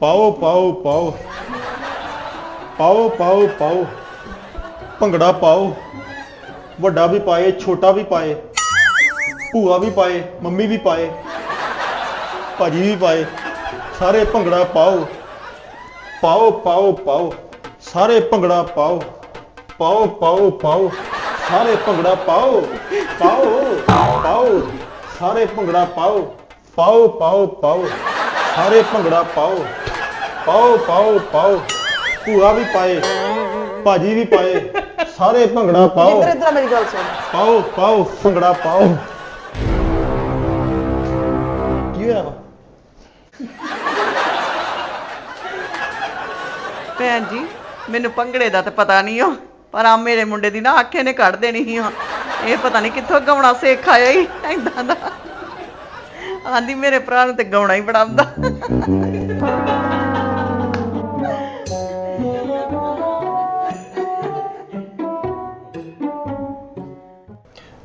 ਪਾਓ ਪਾਓ ਪਾਓ। ਪਾਓ ਪਾਓ ਪਾਓ। ਭੰਗੜਾ ਪਾਓ। ਵੱਡਾ ਵੀ ਪਾਏ, ਛੋਟਾ ਵੀ ਪਾਏ। ਭੂਆ ਵੀ ਪਾਏ, ਮੰਮੀ ਵੀ ਪਾਏ। ਭਾਜੀ ਵੀ ਪਾਏ। ਸਾਰੇ ਭੰਗੜਾ ਪਾਓ। ਪਾਓ ਪਾਓ ਪਾਓ। ਸਾਰੇ ਭੰਗੜਾ ਪਾਓ। ਪਾਓ ਪਾਓ ਪਾਓ। ਸਾਰੇ ਭੰਗੜਾ ਪਾਓ। ਪਾਓ ਪਾਓ। ਸਾਰੇ ਭੰਗੜਾ ਪਾਓ। ਪਾਓ ਪਾਓ ਪਾਓ। ਸਾਰੇ ਭੰਗੜਾ ਪਾਓ। ਪਾਓ ਪਾਓ ਪਾਓ। ਭੂਆ ਵੀ ਪਾਏ ਭਾਜੀ ਵੀ ਪਾਏ ਸਾਰੇ ਭੰਗੜਾ ਪਾਓ। ਇੱਧਰ ਇੱਧਰ ਮੇਰੀ ਗੱਲ ਸੁਣ। ਪਾਓ ਪਾਓ ਭੰਗੜਾ ਪਾਓ। ਕੀ ਹੋਇਆ? ਭੈਣ ਜੀ ਮੈਨੂੰ ਭੰਗੜੇ ਦਾ ਤਾਂ ਪਤਾ ਨਹੀਂ ਹੋ ਪਰ ਆ ਮੇਰੇ ਮੁੰਡੇ ਦੀ ਨਾ ਆਖੇ ਨੇ ਕੱਢ ਦੇਣੀ ਸੀ ਹਾਂ ਇਹ ਪਤਾ ਨਹੀਂ ਕਿੱਥੋਂ ਗਾਉਣਾ ਸਿੱਖ ਆਇਆ ਹੀ ਐਦਾਂ ਦਾ। ਆਂਦੀ ਮੇਰੇ ਭਰਾ ਨੂੰ ਤੇ ਗਾਉਣਾ ਹੀ ਬੜਾ ਆਉਂਦਾ।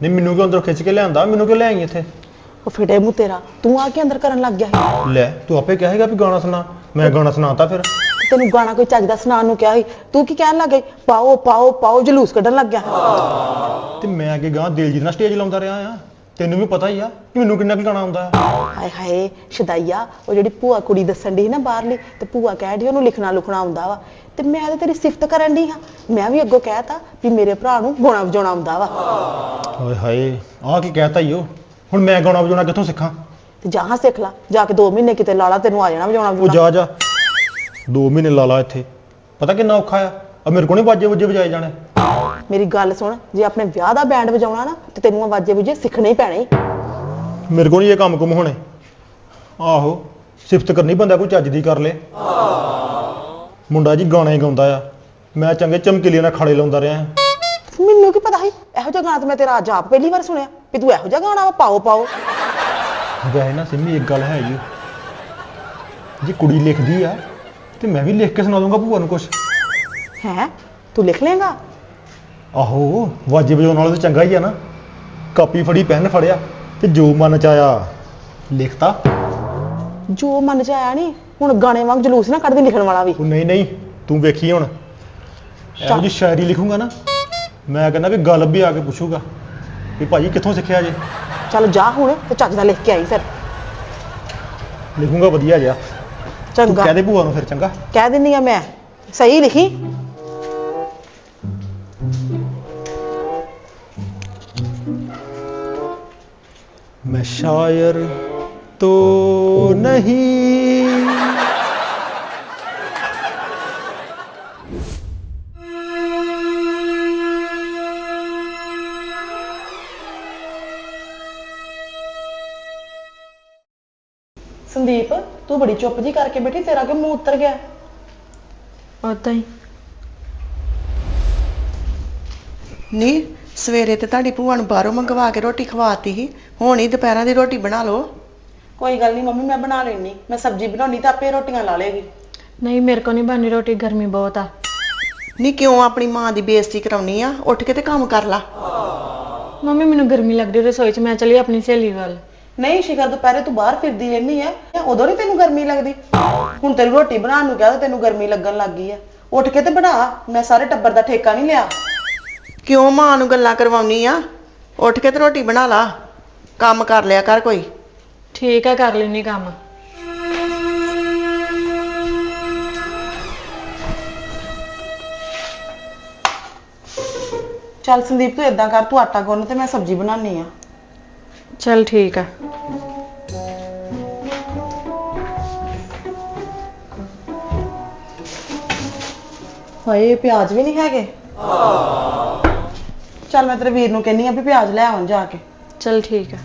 ਨਹੀਂ ਮੈਨੂੰ ਕਿਉਂ ਅੰਦਰ ਖਿੱਚ ਕੇ ਲਿਆਂਦਾ? ਮੈਨੂੰ ਕਿਉਂ ਲੈ ਆਈ ਇੱਥੇ? ਉਹ ਫਿੜੇ ਮੂੰਹ ਤੇਰਾ। ਤੂੰ ਆ ਕੇ ਅੰਦਰ ਕਰਨ ਲੱਗ ਗਿਆ ਸੀ। ਲੈ ਤੂੰ ਆਪੇ ਕਹੇਗਾ ਵੀ ਗਾਣਾ ਸੁਣਾ। ਮੈਂ ਗਾਣਾ ਸੁਣਾਤਾ ਫਿਰ। ਤੈਨੂੰ ਗਾਣਾ ਕੋਈ ਚੱਜ ਦਾ ਸੁਣਾਉਣ ਨੂੰ ਕਿਹਾ ਸੀ। ਤੂੰ ਕੀ ਕਹਿਣ ਲੱਗ ਗਈ? ਪਾਓ ਪਾਓ ਪਾਓ ਜਲੂਸ ਕੱਢਣ ਲੱਗ ਗਿਆ। ਤੇ ਮੈਂ ਅੱਗੇ ਗਾਂ ਦਿਲਜੀਤ ਨਾਲ ਸਟੇਜ ਲਾਉਂਦਾ ਰਿਹਾ ਆ। ਤੈਨੂੰ ਵੀ ਪਤਾ ਹੀ ਆ ਕਿ ਮੈਨੂੰ ਕਿੰਨਾ ਕੁ ਗਾਣਾ ਆਉਂਦਾ। ਹਾਏ ਹਾਏ ਸ਼ਦਾਈਆ ਉਹ ਜਿਹੜੀ ਭੂਆ ਕੁੜੀ ਦੱਸਣ ਦੀ ਸੀ ਨਾ ਬਾਹਰਲੀ ਤੇ ਭੂਆ ਕਹਿ ਡਈ ਉਹਨੂੰ ਲਿਖਣਾ ਲੁਖਣਾ ਆਉਂਦਾ ਵਾ। ਤੇ ਮੈਂ ਤਾਂ ਤੇਰੀ ਸਿਫਤ ਕਰਨ ਦੀ ਹਾਂ। ਮੈਂ ਵੀ ਅੱਗੋਂ ਕਹਿਤਾ ਵੀ ਮੇਰੇ ਭਰਾ ਨੂੰ ਗਾਉਣਾ ਵਜਾਉਣਾ ਆਉਂਦਾ ਵਾ। ਹਾਏ ਹਾਏ ਆਹ ਕੀ ਕਹਿਤਾ ਈ ਉਹ। ਹੁਣ ਮੈਂ ਗਾਣਾ ਵਜਾਉਣਾ ਕਿੱਥੋਂ ਸਿੱਖਾਂ? ਤੇ ਜਹਾਂ ਸਿੱਖ ਲਾ ਜਾ ਕੇ 2 ਮਹੀਨੇ ਕਿਤੇ ਲਾਲਾ ਤੈਨੂੰ ਆ ਜਾਣਾ ਵਜਾਉਣਾ ਉਹ ਵਜਾਉਣਾ। ਜਾ ਜਾ। 2 ਮਹੀਨੇ ਲਾ ਲਾ ਇੱਥੇ। ਪਤਾ ਕਿੰਨਾ ਔਖਾ ਆ? ਆ ਮੇਰੇ ਕੋਲ ਨਹੀਂ ਬਾਜੇ ਬੁੱਜੇ ਵਜਾਏ ਜਾਣੇ। ਮੇਰੀ ਗੱਲ ਸੁਣ ਜੇ ਆਪਣੇ ਵਿਆਹ ਦਾ ਬੈਂਡ ਵਜਾਉਣਾ ਨਾ ਤੇ ਤੈਨੂੰ ਆਵਾਜ਼ੇ ਬੁਝੇ ਸਿੱਖਣੇ ਹੀ ਪੈਣੇ। ਮੇਰੇ ਕੋਲ ਨਹੀਂ ਇਹ ਕੰਮ ਕੁਮ ਹੋਣੇ। ਆਹੋ ਸਿਫਤ ਕਰਨੀ ਬੰਦਾ ਕੋਈ ਚੱਜ ਦੀ ਕਰ ਲੇ। ਮੁੰਡਾ ਜੀ ਗਾਣੇ ਗਾਉਂਦਾ ਆ। ਮੈਂ ਚੰਗੇ ਚਮਕੀਲੇ ਨਾਲ ਖੜੇ ਲਾਉਂਦਾ ਰਿਹਾ। ਮੈਨੂੰ ਕੀ ਪਤਾ ਸੀ? ਇਹੋ ਜਿਹਾ ਗਾਣਾ ਤਾਂ ਮੈਂ ਤੇਰਾ ਅੱਜ ਆਪ ਪਹਿਲੀ ਵਾਰ ਸੁਣਿਆ। ਵੀ ਤੂੰ ਇਹੋ ਜਿਹਾ ਗਾਣਾ ਵਾ ਪਾਓ ਪਾਓ। ਵੈਸੇ ਨਾ ਸਿੰਮੀ ਇੱਕ ਗੱਲ ਹੈ ਜੀ। ਜੇ ਕੁੜੀ ਲਿਖਦੀ ਆ ਤੇ ਮੈਂ ਵੀ ਲਿਖ ਕੇ ਸੁਣਾ ਦੂੰਗਾ ਭੂਆ ਨੂੰ ਕੁਝ ਹੈ? ਤੂੰ ਲਿਖ ਲੇਗਾ ਆਹੋ ਵਾਜੇ ਵਜਾਉਣ ਵਾਲਾ ਤਾਂ ਚੰਗਾ ਹੀ ਆ ਨਾ। ਕਾਪੀ ਫੜੀ ਪੈਨ ਫੜਿਆ ਤੇ ਜੋ ਮਨ ਚ ਆਇਆ ਲਿਖਤਾ। ਜੋ ਮਨ ਚ ਆਇਆ ਨਹੀਂ ਹੁਣ ਗਾਣੇ ਵਾਂਗ ਜਲੂਸ ਨਾ ਕੱਢਦੀ ਲਿਖਣ ਵਾਲਾ ਵੀ। ਉਹ ਨਹੀਂ ਨਹੀਂ ਤੂੰ ਵੇਖੀ ਹੁਣ। ਇਹੋ ਜੀ ਸ਼ਾਇਰੀ ਲਿਖੂੰਗਾ ਨਾ ਮੈਂ ਕਹਿੰਦਾ ਵੀ ਗੱਲ ਵੀ ਆ ਕੇ ਪੁੱਛੂਗਾ ਵੀ ਭਾਜੀ ਕਿੱਥੋਂ ਸਿੱਖਿਆ ਜੇ? ਚੱਲ ਜਾ ਹੁਣ ਤੇ ਚੱਜ ਦਾ ਲਿਖ ਕੇ ਆਈ ਫਿਰ। ਲਿਖੂੰਗਾ ਵਧੀਆ ਜਿਹਾ। ਤੂੰ ਚੰਗਾ। ਕਹਿ ਦੇ ਭੂਆ ਨੂੰ ਫਿਰ ਚੰਗਾ। ਕਹਿ ਦਿੰਦੀ ਆ ਮੈਂ। ਸਹੀ ਲਿਖੀ? मैं शायर तो नहीं ਸੰਦੀਪ ਤੂੰ ਬੜੀ ਚੁੱਪ ਜੀ ਕਰਕੇ ਬੈਠੀ ਤੇਰਾ ਕਿ ਮੂੰਹ ਉਤਰ ਗਿਆ ਉਦਾਂ ਹੀ ਨਹੀਂ ਸਵੇਰੇ ਤੇ ਤੁਹਾਡੀ ਭੂਆ ਨੂੰ ਬਾਹਰੋਂ ਮੰਗਵਾ ਕੇ ਰੋਟੀ ਖਵਾਤੀ ਸੀ। ਹੁਣ ਹੀ ਦੁਪਹਿਰਾਂ ਦੀ ਰੋਟੀ ਬਣਾ ਲਓ। ਕੋਈ ਗੱਲ ਨਹੀਂ ਮੰਮੀ ਮੈਂ ਬਣਾ ਲੈਣੀ ਮੈਂ ਸਬਜ਼ੀ ਬਣਾਉਣੀ ਤਾਂ ਆਪੇ ਰੋਟੀਆਂ ਲਾ ਲੇਗੀ ਨਹੀਂ ਮੇਰੇ ਕੋ ਨਹੀਂ ਬਣਨੀ ਰੋਟੀ ਗਰਮੀ ਬਹੁਤ ਆ। ਨਹੀਂ ਕਿਉਂ ਆਪਣੀ ਮਾਂ ਦੀ ਬੇਇੱਜ਼ਤੀ ਕਰਾਉਣੀ ਆ? ਉੱਠ ਕੇ ਤੇ ਕੰਮ ਕਰ ਲਾ। ਮੰਮੀ ਮੈਨੂੰ ਗਰਮੀ ਲੱਗਦੀ ਰਸੋਈ 'ਚ ਮੈਂ ਚਲੀ ਆਪਣੀ ਸਹੇਲੀ ਵੱਲ। ਨਹੀਂ ਸ਼ਿਕਰ ਦੁਪਹਿਰੇ ਤੂੰ ਬਾਹਰ ਫਿਰਦੀ ਰਹਿੰਦੀ ਐ ਉਦੋਂ ਨਹੀਂ ਤੈਨੂੰ ਗਰਮੀ ਲੱਗਦੀ? ਹੁਣ ਤੈਨੂੰ ਰੋਟੀ ਬਣਾਉਣ ਨੂੰ ਕਿਹਾ ਤਾਂ ਤੈਨੂੰ ਗਰਮੀ ਲੱਗਣ ਲੱਗ ਗਈ ਐ ਉੱਠ ਕੇ ਤੇ ਬਣਾ। ਮੈਂ ਸਾਰੇ ਟੱਬਰ ਦਾ ਠੇਕਾ ਨਹੀਂ ਲਿਆ। ਕਿਉਂ ਮਾਂ ਨੂੰ ਗੱਲਾਂ ਕਰਵਾਉਣੀ ਆ? ਉੱਠ ਕੇ ਤੇ ਰੋਟੀ ਬਣਾ ਲਾ। ਕੰਮ ਕਰ ਲਿਆ ਕਰ ਕੋਈ। ਠੀਕ ਆ ਕਰ ਲੈਣੀ ਕੰਮ। ਚੱਲ ਸੰਦੀਪ ਤੂੰ ਏਦਾਂ ਕਰ ਤੂੰ ਆਟਾ ਗੁੰਨ ਤੇ ਮੈਂ ਸਬਜ਼ੀ ਬਣਾਉਣੀ ਆ। ਚਲ ਠੀਕ ਆ। ਹਾਏ ਪਿਆਜ਼ ਵੀ ਨਹੀਂ ਹੈਗੇ? ਚੱਲ ਮੈਂ ਤੇਰੇ ਵੀਰ ਨੂੰ ਕਹਿੰਨੀ ਆ ਵੀ ਪਿਆਜ਼ ਲੈ ਆਉਣ ਜਾ ਕੇ। ਚਲ ਠੀਕ ਆ।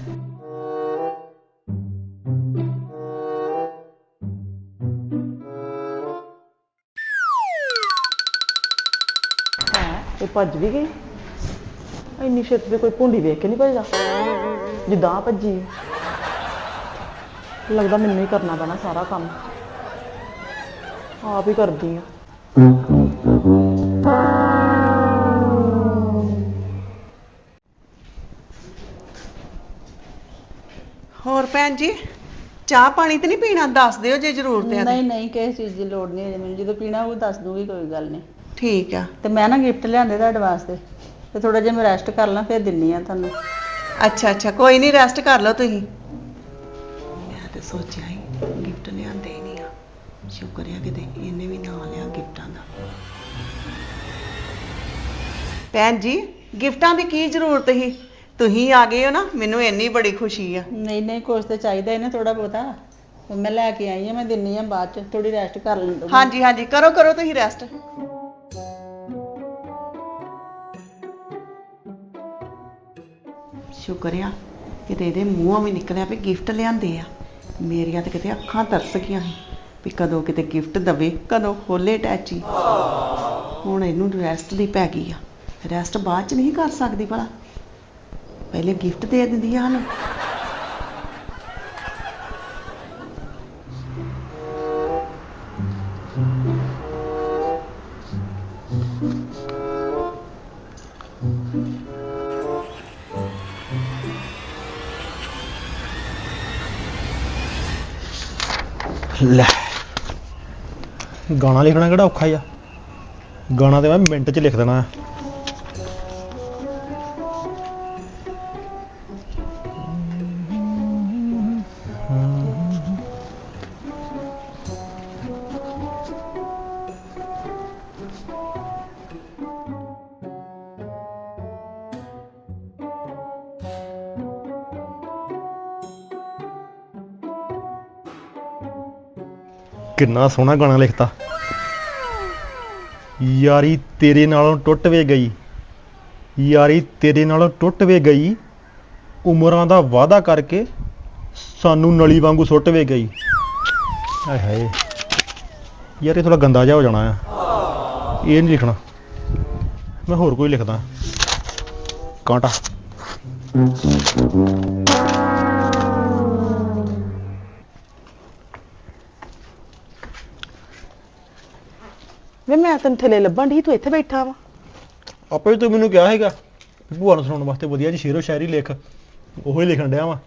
ਹੈ ਇਹ ਭੱਜ ਵੀ ਗਈ? ਇੰਨੀ ਛੇਤੀ ਤੇ ਕੋਈ ਭੁੰਡੀ ਵੇਖ ਕੇ ਨਹੀਂ ਭੱਜਦਾ? ਜਿੱਦਾਂ ਆਹ ਭੱਜੀ ਹੈ। ਲੱਗਦਾ ਮੈਨੂੰ ਹੀ ਕਰਨਾ ਪੈਣਾ ਸਾਰਾ ਕੰਮ। ਆਪ ਹੀ ਕਰਦੀ ਆ। ਭੈਣ ਜੀ? ਚਾਹ ਪਾਣੀ ਤੇ ਨਹੀਂ ਪੀਣਾ? ਦੱਸ ਦਿਓ ਜੇ ਜ਼ਰੂਰਤ ਹੈ ਨਹੀਂ ਤੇ। ਨਹੀਂ ਕਿਸੇ ਚੀਜ਼ ਦੀ ਲੋੜ ਨਹੀਂ ਹੈ ਮੈਨੂੰ। ਜਦੋਂ ਪੀਣਾ ਉਹ ਦੱਸ ਦੂੰਗੀ ਕੋਈ ਗੱਲ ਨਹੀਂ। ਠੀਕ ਆ। ਤੇ ਮੈਂ ਨਾ ਗਿਫਟ ਲਿਆਂਦੇ ਤੁਹਾਡੇ ਵਾਸਤੇ। ਤੇ ਥੋੜਾ ਜਿਹਾ ਮੈਂ ਰੈਸਟ ਕਰ ਲਾਂ ਫਿਰ ਦਿੰਨੀ ਆ ਤੁਹਾਨੂੰ। ਅੱਛਾ ਅੱਛਾ। ਕੋਈ ਨਹੀਂ ਰੈਸਟ ਕਰ ਲਓ ਤੁਸੀਂ। ਮੈਂ ਤੇ ਸੋਚਿਆ ਹੀ ਗਿਫਟ ਲਿਆਂਦੇ ਹੀ ਨਹੀਂ ਆ। ਸ਼ੁਕਰ ਆ ਕਿਤੇ ਇਹਨੇ ਵੀ ਨਾਂ ਲਿਆ ਗਿਫਟਾਂ ਦਾ। ਭੈਣ ਜੀ ਗਿਫਟਾਂ ਦੀ ਕੀ ਜ਼ਰੂਰਤ ਸੀ? ਤੁਸੀਂ ਆ ਗਏ ਹੋ ਨਾ ਮੈਨੂੰ ਇੰਨੀ ਬੜੀ ਖੁਸ਼ੀ ਆ। ਨਹੀਂ ਨਹੀਂ ਕੁਛ ਤੇ ਚਾਹੀਦਾ ਇਹਨੇ ਥੋੜਾ ਬਹੁਤਾ। ਮੈਂ ਲੈ ਕੇ ਆਈ ਆ ਮੈਂ ਦਿੰਨੀ ਆ ਬਾਅਦ ਚ ਥੋੜੀ ਰੈਸਟ ਕਰ ਲੈਣ ਦਿਓ। ਹਾਂਜੀ ਹਾਂਜੀ ਕਰੋ ਕਰੋ ਤੁਸੀਂ ਰੈਸਟ ਸ਼ੁਕਰ ਆ ਕਿਤੇ ਇਹਦੇ ਮੂੰਹੋਂ ਵੀ ਨਿਕਲਿਆ ਵੀ ਗਿਫਟ ਲਿਆਂਦੇ ਆ। ਮੇਰੀਆਂ ਤੇ ਕਿਤੇ ਅੱਖਾਂ ਤਰਸ ਗਈਆਂ ਸੀ ਵੀ ਕਦੋਂ ਕਿਤੇ ਗਿਫਟ ਦਵੇ ਕਦੋਂ ਖੋਲੇ ਟੈਚੀ ਹੁਣ ਇਹਨੂੰ ਰੈਸਟ ਦੀ ਪੈ ਗਈ ਆ। ਰੈਸਟ ਬਾਅਦ ਚ ਨਹੀਂ ਕਰ ਸਕਦੀ ਭਲਾ। ਪਹਿਲੇ ਗਿਫਟ ਦੇ ਦਿੰਦੀ ਆ ਲੈ। ਗਾਣਾ ਲਿਖਣਾ ਕਿਹੜਾ ਔਖਾ ਆ। ਗਾਣਾ ਤੇ ਮੈਂ ਮਿੰਟ 'ਚ ਲਿਖ ਦੇਣਾ। ਆ ਕਿੰਨਾ ਸੋਹਣਾ ਗਾਣਾ ਲਿਖਤਾ। ਯਾਰੀ ਤੇਰੇ ਨਾਲੋਂ ਟੁੱਟ ਵੇ ਗਈ। ਯਾਰੀ ਤੇਰੇ ਨਾਲੋਂ ਟੁੱਟ ਵੇ ਗਈ। ਉਮਰਾਂ ਦਾ ਵਾਅਦਾ ਕਰਕੇ ਸਾਨੂੰ ਨਲੀ ਵਾਂਗੂ ਸੁੱਟ ਵੇ ਗਈ। ਆਏ ਹਾਏ। ਯਾਰ ਇਹ ਥੋੜਾ ਗੰਦਾ ਜਿਹਾ ਹੋ ਜਾਣਾ ਆ। ਇਹ ਨਹੀਂ ਲਿਖਣਾ। ਮੈਂ ਹੋਰ ਕੋਈ ਲਿਖਦਾ। ਕਾਂਟਾ। ਵੇ ਮੈਂ ਤੈਨੂੰ ਥੱਲੇ ਲੱਭਣ ਦੀ ਤੂੰ ਇੱਥੇ ਬੈਠਾ ਵਾ। ਆਪੇ ਤੂੰ ਮੈਨੂੰ ਕਿਹਾ ਹੈਗਾ ਵੀ ਭੂਆ ਨੂੰ ਸੁਣਾਉਣ ਵਾਸਤੇ ਵਧੀਆ ਜੀ ਸ਼ੇਰੋ ਸ਼ਾਇਰੀ ਲਿਖ ਉਹੋ ਹੀ ਲਿਖਣ ਡਿਆ ਵਾ।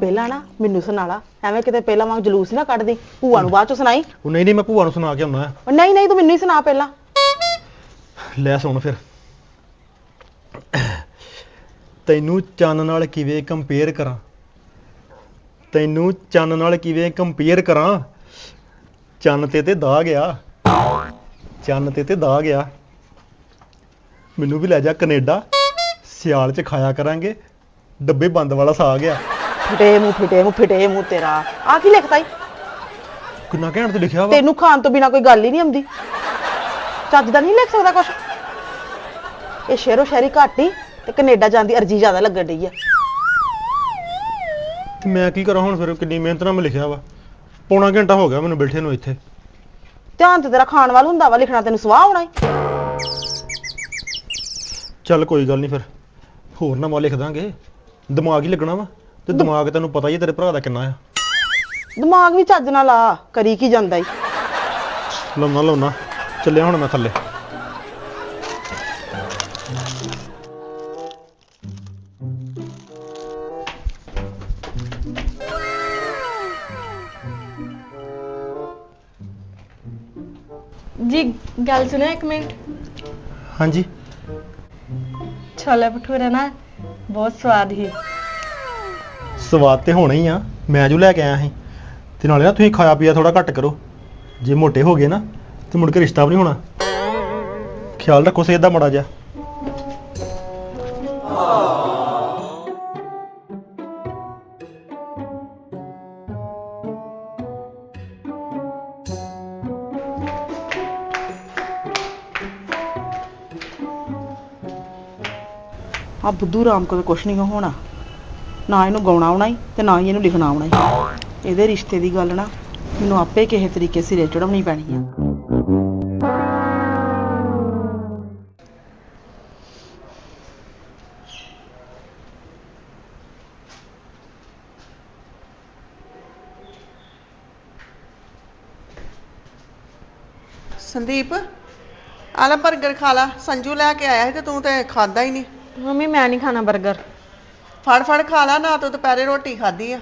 ਪਹਿਲਾਂ ਨਾ ਮੈਨੂੰ ਸੁਣਾ ਲਾ ਐਵੇਂ ਕਿਤੇ ਪਹਿਲਾਂ ਵਾਂਗ ਜਲੂਸ ਨਾ ਕੱਢਦੀ ਭੂਆ ਨੂੰ ਬਾਅਦ ਚ ਸੁਣਾਈ। ਉਹ ਨਹੀਂ ਨਹੀਂ ਮੈਂ ਭੂਆ ਨੂੰ ਸੁਣਾ ਕੇ ਆਉਣਾ। ਉਹ ਨਹੀਂ ਨਹੀਂ ਤੂੰ ਮੈਨੂੰ ਹੀ ਸੁਣਾ ਪਹਿਲਾਂ। ਲੈ ਸੁਣ ਫਿਰ। ਤੈਨੂੰ ਚੰਨ ਨਾਲ ਕਿਵੇਂ ਕੰਪੇਅਰ ਕਰਾਂ? ਤੈਨੂੰ ਚੰਨ ਨਾਲ ਕਿਵੇਂ ਕੰਪੇਅਰ ਕਰਾਂ? ਚੰਨ ਤੇ ਤੇ ਦਾਗ ਆ। ਚੰਨ ਤੇ ਤੇ ਦਾਗ ਆ। ਮੈਨੂੰ ਵੀ ਲੈ ਜਾ ਕੈਨੇਡਾ। ਸਿਆਲ ਚ ਖਾਇਆ ਕਰਾਂਗੇ। ਡੱਬੇ ਬੰਦ ਵਾਲਾ ਸਾਗ ਆ। ਫਿਟੇ ਮੂੰਹ ਫਿਟੇ ਮੂੰਹ ਫਿਟੇ ਮੂੰਹ ਤੇਰਾ। ਆ ਕੀ ਲਿਖਤਾ ਈ? ਕਿੰਨਾ ਘੈਂਟ ਤੇ ਲਿਖਿਆ ਵਾ। ਤੈਨੂੰ ਖਾਣ ਤੋਂ ਬਿਨਾ ਕੋਈ ਗੱਲ ਹੀ ਨਹੀਂ ਆਉਂਦੀ। ਚੱਜ ਦਾ ਨਹੀਂ ਲਿਖ ਸਕਦਾ ਕੁਛ। ਇਹ ਸ਼ੇਰੋ ਸ਼ਾਇਰੀ ਘੱਟ ਹੀ ਤੇ ਕੈਨੇਡਾ ਜਾਣ ਦੀ ਅਰਜੀ ਜ਼ਿਆਦਾ ਲੱਗਣ ਡਈ ਆ। ਤੇ ਮੈਂ ਕੀ ਕਰਾਂ ਹੁਣ ਫਿਰ? ਕਿੰਨੀ ਮਿਹਨਤ ਨਾਲ ਮੈਂ ਲਿਖਿਆ ਵਾ। ਪੌਣਾ ਘੰਟਾ ਹੋ ਗਿਆ ਮੈਨੂੰ ਬੈਠੇ ਨੂੰ ਇੱਥੇ। ਧਿਆਨ ਤੇ ਤੇਰਾ ਖਾਣ ਵੱਲ ਹੁੰਦਾ ਵਾ ਲਿਖਣਾ ਤੈਨੂੰ ਸਵਾਹ ਆਉਣਾ ਈ। ਚੱਲ ਕੋਈ ਗੱਲ ਨਹੀਂ ਫਿਰ ਹੋਰ ਨਾ ਮਾ ਲਿਖ ਦਾਂਗੇ। ਦਿਮਾਗ ਹੀ ਲੱਗਣਾ ਵਾ ਤੇ ਦਿਮਾਗ ਤੈਨੂੰ ਪਤਾ ਹੀ ਹੈ ਤੇਰੇ ਭਰਾ ਦਾ ਕਿੰਨਾ ਆ। ਦਿਮਾਗ ਵੀ ਚੱਜ ਨਾਲ ਲਾ ਕਰੀ ਕੀ ਜਾਂਦਾ ਈ। ਲਾਉਣਾ ਲਾਉਣਾ ਚੱਲਿਆ ਹੁਣ ਮੈਂ ਥੱਲੇ। ਜੀ ਗੱਲ ਸੁਣੋ ਇੱਕ ਮਿੰਟ? ਹਾਂਜੀ। ਛੋਲੇ ਭਟੂਰੇ ਨਾ ਬਹੁਤ ਸਵਾਦ ਹੀ। ਸਵਾਦ ਤੇ ਹੋਣਾ ਹੀ ਆ। ਮੈਂ ਜੋ ਲੈ ਕੇ ਆਇਆ ਸੀ। ਤੇ ਨਾਲੇ ਨਾ ਤੁਸੀਂ ਖਾਇਆ ਪੀਆ ਥੋੜਾ ਘੱਟ ਕਰੋ। ਜੇ ਮੋਟੇ ਹੋ ਗਏ ਨਾ ਤੇ ਮੁੜ ਕੇ ਰਿਸ਼ਤਾ ਵੀ ਨਹੀਂ ਹੋਣਾ। ਖਿਆਲ ਰੱਖੋ ਸਿਹਤ ਦਾ ਮੜਾ ਜਾ ਆ ਬੁੱਧੂ ਰਾਮ ਕੋਲ ਕੁਛ ਨਹੀਂ ਹੋਣਾ। ਨਾ ਇਹਨੂੰ ਗਾਉਣਾ ਆਉਣਾ ਈ ਤੇ ਨਾ ਹੀ ਇਹਨੂੰ ਲਿਖਣਾ ਆਉਣਾ ਈ। ਇਹਦੇ ਰਿਸ਼ਤੇ ਦੀ ਗੱਲ ਨਾ ਮੈਨੂੰ ਆਪੇ ਕਿਸੇ ਤਰੀਕੇ ਸਿਰੇ ਚੜਾਉਣੀ ਪੈਣੀ ਆ। ਸੰਦੀਪ ਆਲਾ ਬਰਗਰ ਖਾ ਲਾ। ਸੰਜੂ ਲੈ ਕੇ ਆਇਆ ਸੀ ਤੇ ਤੂੰ ਤੇ ਖਾਦਾ ਹੀ ਨਹੀਂ। ਮੰਮੀ ਮੈਂ ਨਹੀਂ ਖਾਣਾ 버ਗਰ ਫੜ ਫੜ ਖਾ ਲਾ ਨਾ ਤੂੰ ਦੁਪਹਿਰੇ ਰੋਟੀ ਖਾਧੀ ਆ।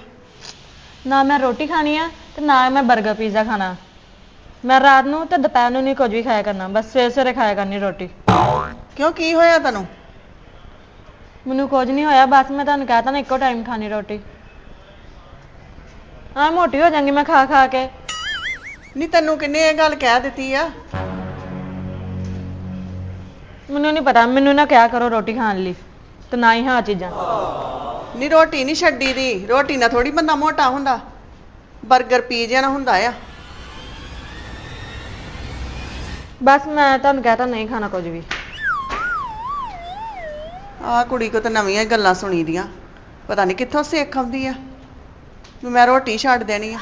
ਨਾ ਮੈਂ ਰੋਟੀ ਖਾਣੀ ਆ ਤੇ ਨਾ ਮੈਂ 버ਗਰ ਪੀਜ਼ਾ ਖਾਣਾ। ਮੈਂ ਰਾਤ ਨੂੰ ਤੇ ਦੁਪਹਿਰ ਨੂੰ ਨਹੀਂ ਕੁਝ ਵੀ ਖਾਇਆ ਕਰਨਾ ਬਸ ਸਵੇਰੇ ਸਵੇਰੇ ਖਾਇਆ ਕਰਨੀ ਰੋਟੀ। ਕਿਉਂ ਕੀ ਹੋਇਆ ਤੈਨੂੰ? ਮੈਨੂੰ ਕੁਝ ਨਹੀਂ ਹੋਇਆ ਬਸ ਮੈਂ ਤੁਹਾਨੂੰ ਕਹਿਤਾ ਨਾ ਇੱਕੋ ਟਾਈਮ ਖਾਣੀ ਰੋਟੀ। ਆ ਮੋਟੀ ਹੋ ਜਾਵਾਂਗੀ ਮੈਂ ਖਾ ਖਾ ਕੇ। ਨਹੀਂ ਤੈਨੂੰ ਕਿੰਨੇ ਇਹ ਗੱਲ ਕਹਿ ਦਿੱਤੀ ਆ? ਮੈਨੂੰ ਨਹੀਂ ਪਤਾ ਮੈਨੂੰ ਨਾ ਕਿਹਾ ਕਰੋ ਰੋਟੀ ਖਾਣ ਲਈ ਤੇ ਨਾ ਹੀ ਹਾਂ ਚੀਜ਼ਾਂ। ਨਹੀਂ ਰੋਟੀ ਨਹੀਂ ਛੱਡੀ ਦੀ ਰੋਟੀ ਨਾਲ ਥੋੜੀ ਬੰਦਾ ਮੋਟਾ ਹੁੰਦਾ 버ਗਰ ਪੀਜ਼ਾ ਨਾਲ ਹੁੰਦਾ ਆ। ਬਸ ਮੈਂ ਤੁਹਾਨੂੰ ਕਹਿਤਾ ਨਹੀਂ ਖਾਣਾ ਕੁਝ ਵੀ। ਆਹ ਕੁੜੀ ਕੋ ਤਾਂ ਨਵੀਆਂ ਹੀ ਗੱਲਾਂ ਸੁਣੀ ਦੀਆਂ ਪਤਾ ਨਹੀਂ ਕਿੱਥੋਂ ਸਿੱਖ ਆਉਂਦੀ ਆ ਵੀ ਮੈਂ ਰੋਟੀ ਛੱਡ ਦੇਣੀ ਆ।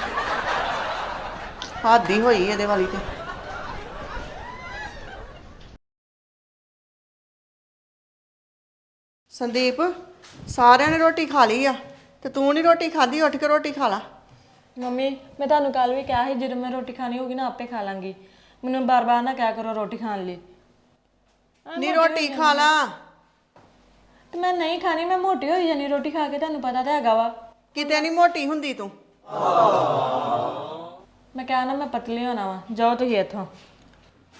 ਹਾਦੀ ਹੋਈ ਇਹਦੇ ਵਾਲੀ ਤੇ। ਸੰਦੀਪ ਸਾਰਿਆਂ ਨੇ ਰੋਟੀ ਖਾ ਲਈ ਆ ਤੇ ਤੂੰ ਨਹੀਂ ਰੋਟੀ ਖਾਧੀ ਉੱਠ ਕੇ ਰੋਟੀ ਖਾ ਲਾ। ਮੰਮੀ ਮੈਂ ਤੁਹਾਨੂੰ ਕੱਲ ਵੀ ਕਿਹਾ ਸੀ ਜਦੋਂ ਮੈਂ ਰੋਟੀ ਖਾਣੀ ਹੋਗੀ ਨਾ ਆਪੇ ਖਾ ਲਾਂਗੀ। ਮੈਨੂੰ ਬਾਰ-ਬਾਰ ਨਾ ਕਿਹਾ ਕਰੋ ਰੋਟੀ ਖਾਣ ਲਈ। ਨਹੀਂ ਰੋਟੀ ਖਾ ਲਾ। ਤੇ ਮੈਂ ਨਹੀਂ ਖਾਣੀ ਮੈਂ ਮੋਟੀ ਹੋਈ ਜਾਨੀ ਰੋਟੀ ਖਾ ਕੇ ਤੁਹਾਨੂੰ ਪਤਾ ਤਾਂ ਹੈਗਾ ਵਾ। ਕਿਤੇ ਨਹੀਂ ਮੋਟੀ ਹੁੰਦੀ ਤੂੰ। ਮੈਂ ਕਿਹਾ ਨਾ ਮੈਂ ਪਤਲੀ ਹੋਣਾ ਵਾ ਜਾਓ ਤੁਸੀਂ ਇੱਥੋਂ।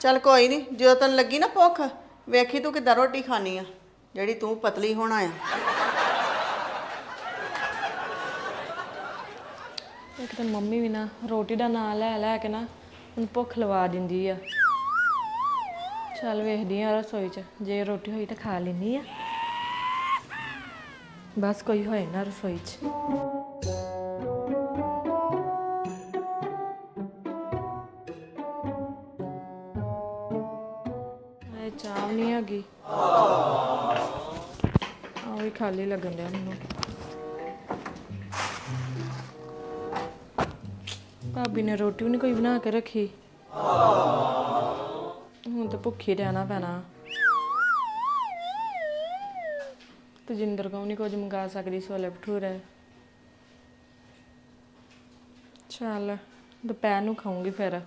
ਚੱਲ ਕੋਈ ਨਹੀਂ ਜਦੋਂ ਤੈਨੂੰ ਲੱਗੀ ਨਾ ਭੁੱਖ ਵੇਖੀ ਤੂੰ ਕਿੱਦਾਂ ਰੋਟੀ ਖਾਣੀ ਆ। ਜਿਹੜੀ ਤੂੰ ਪਤਲੀ ਹੋਣਾ ਆ। ਇੱਕ ਤਾਂ ਮੰਮੀ ਵੀ ਨਾ ਰੋਟੀ ਦਾ ਨਾਂ ਲੈ ਲੈ ਕੇ ਨਾ ਮੈਨੂੰ ਭੁੱਖ ਲਵਾ ਦਿੰਦੀ ਆ। ਚੱਲ ਵੇਖਦੀ ਆ ਰਸੋਈ 'ਚ, ਜੇ ਰੋਟੀ ਹੋਈ ਤਾਂ ਖਾ ਲੈਣੀ ਆ। ਬਸ ਕੋਈ ਹੋਏ ਨਾ ਰਸੋਈ 'ਚ। ਚਾਹ ਨਹੀਂ ਹੈਗੀ। ਆ ਵੀ ਖਾਲੀ ਲੱਗਣ ਡਿਆ ਮੈਨੂੰ। ਭਾਬੀ ਨੇ ਰੋਟੀ ਵੀ ਨਹੀਂ ਕੋਈ ਬਣਾ ਕੇ ਰੱਖੀ। ਹੁਣ ਤਾਂ ਭੁੱਖੀ ਰਹਿਣਾ ਪੈਣਾ। ਤਜਿੰਦਰ ਕੋ ਨਹੀਂ ਕੁਝ ਮੰਗਾ ਸਕਦੀ ਸੋਲੇ ਭਟੂਰੇ। ਚੱਲ, ਦੁਪਹਿਰ ਨੂੰ ਖਾਊਂਗੀ ਫਿਰ।